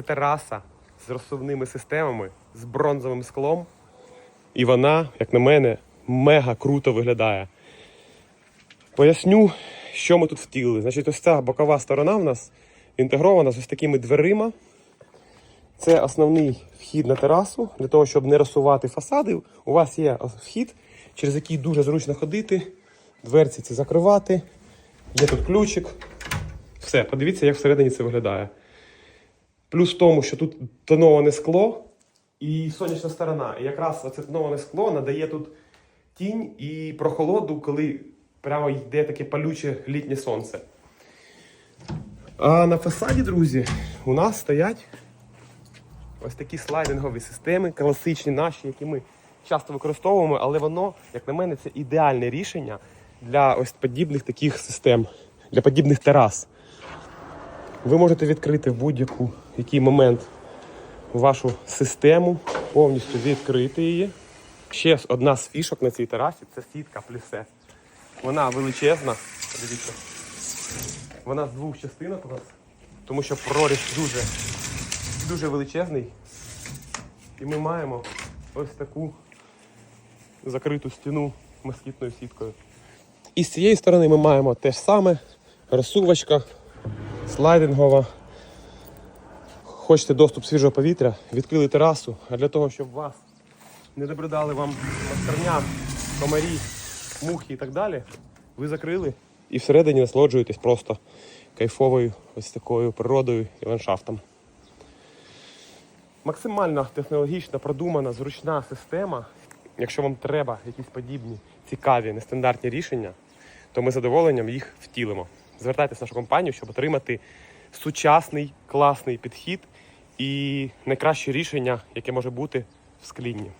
Це тераса з розсувними системами, з бронзовим склом. І вона, як на мене, мега круто виглядає. Поясню, що ми тут втілили. Значить, ось ця бокова сторона в нас інтегрована з ось такими дверима. Це основний вхід на терасу. Для того, щоб не розсувати фасади, у вас є вхід, через який дуже зручно ходити, дверці ці закривати. Є тут ключик. Все, подивіться, як всередині це виглядає. Плюс в тому, що тут тоноване скло і сонячна сторона. І якраз оце тоноване скло надає тут тінь і прохолоду, коли прямо йде таке палюче літнє сонце. А на фасаді, друзі, у нас стоять ось такі слайдингові системи, класичні наші, які ми часто використовуємо, але воно, як на мене, це ідеальне рішення для ось подібних таких систем, для подібних терас. Ви можете відкрити в будь-яку який момент вашу систему, повністю відкрити її. Ще одна з фішок на цій терасі це сітка плюсе. Вона величезна. Подивіться. Вона з двох частинок у нас, тому що проріз дуже, дуже величезний. І ми маємо ось таку закриту стіну москітною сіткою. І з цієї сторони ми маємо те ж саме розсувочка слайдингова. Хочете доступ свіжого повітря, відкрили терасу, а для того, щоб вас не добридали вам пастерня, комарі, мухи і так далі, ви закрили і всередині насолоджуєтесь просто кайфовою ось такою природою і ландшафтом. Максимально технологічна, продумана, зручна система. Якщо вам треба якісь подібні цікаві, нестандартні рішення, то ми з задоволенням їх втілимо. Звертайтеся в нашу компанію, щоб отримати сучасний, класний підхід і найкраще рішення, яке може бути в склінні.